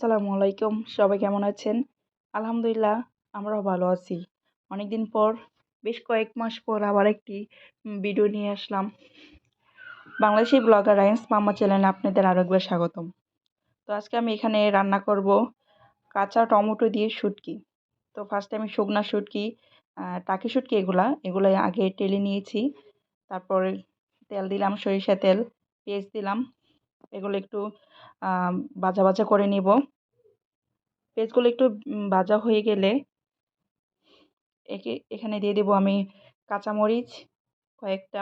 আসসালামু আলাইকুম। সবাই কেমন আছেন? আলহামদুলিল্লাহ, আমরাও ভালো আছি। অনেকদিন পর, বেশ কয়েক মাস পর আবার একটি ভিডিও নিয়ে আসলাম। বাংলাদেশি ব্লগার রাইন্স মামা চ্যানেলে আপনাদের আরও একবার স্বাগতম। তো আজকে আমি এখানে রান্না করব কাঁচা টমেটো দিয়ে শুটকি। তো ফার্স্টে আমি শুকনা শুটকি টাকি শুটকি এগুলা এগুলো আগে টেলে নিয়েছি। তারপর তেল দিলাম সরিষা তেল পেঁয়াজ দিলাম। এগুলো একটু ভাজা ভাজা করে নিব। পেঁয়াজগুলো একটু ভাজা হয়ে গেলে একে, এখানে দিয়ে দেবো আমি কাঁচামরিচ কয়েকটা।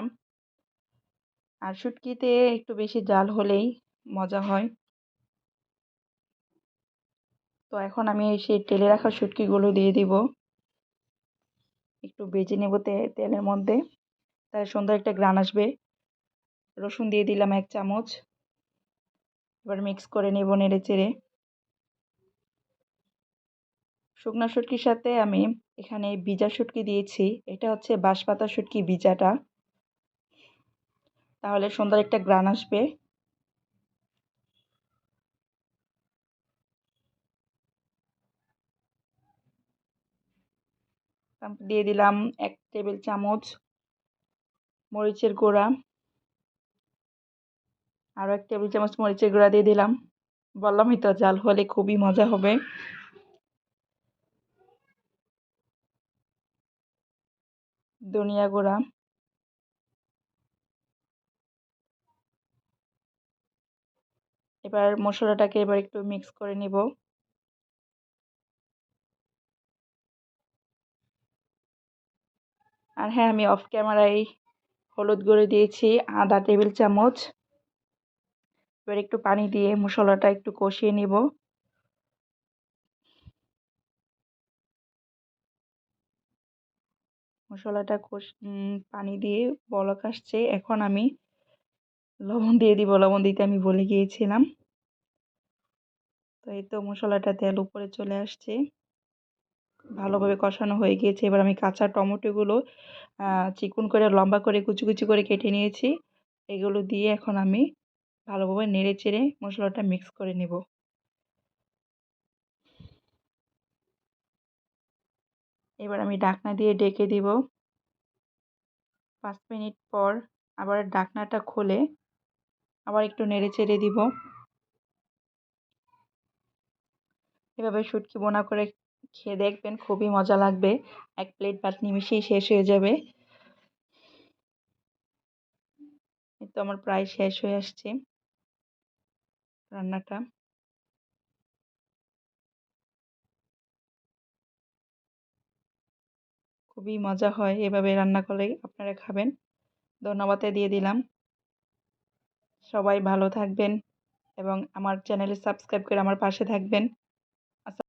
আর শুটকিতে একটু বেশি জাল হলেই মজা হয়। তো এখন আমি সেই তেলে রাখা শুটকিগুলো দিয়ে দিব। একটু বেজে নেব তেলের মধ্যে। তাহলে সুন্দর একটা গ্রান আসবে। রসুন দিয়ে দিলাম এক চামচ। এবার মিক্স করে নেব নেড়ে চেড়ে। শুকনো শুটকির সাথে আমি এখানে বিজা শুটকি দিয়েছি। এটা হচ্ছে বাঁশপাতা শুটকি বিজাটা। তাহলে সুন্দর একটা গ্রান আসবে। দিয়ে দিলাম এক টেবিল চামচ মরিচের গুঁড়া। আরও এক টেবিল চামচ মরিচের গুঁড়া দিয়ে দিলাম। বললামই তো জাল হলে খুবই মজা হবে। ধনিয়া গুঁড়া। এবার মশলাটাকে এবার একটু মিক্স করে নিব। আর হ্যাঁ আমি অফ ক্যামেরায় হলুদ গুঁড়ো দিয়েছি, আধা টেবিল চামচ। এবার একটু পানি দিয়ে মশলাটা একটু কষিয়ে নিব। মশলাটা কষ পানি দিয়ে বলক আসছে এখন আমি লবণ দিয়ে দিব। লবণ দিতে আমি বলে গিয়েছিলাম। তো এই তো মশলাটা তেল উপরে চলে আসছে। ভালোভাবে কষানো হয়ে গিয়েছে। এবার আমি কাঁচা টমেটোগুলো চিকুন করে লম্বা করে কুচি কুচি করে কেটে নিয়েছি। এগুলো দিয়ে এখন আমি ভালোভাবে নেড়ে চেড়ে মশলাটা মিক্স করে নেব। এবার আমি ডাকনা দিয়ে ডেকে দিব। পাঁচ মিনিট পর আবার ডাকনাটা খুলে আবার একটু নেড়ে চেড়ে দিব। এভাবে শুটকি বোনা করে খেয়ে দেখবেন খুবই মজা লাগবে। এক প্লেট ভাত নিমিশেই শেষ হয়ে যাবে। তো আমার প্রায় শেষ হয়ে আসছে। রান্নাটা? খুবই মজা হয় এভাবে রান্না করলে আপনারা খাবেন। ধন্যবাদে দিয়ে দিলাম। সবাই ভালো থাকবেন এবং আমার চ্যানেলে সাবস্ক্রাইব করে আমার পাশে থাকবেন।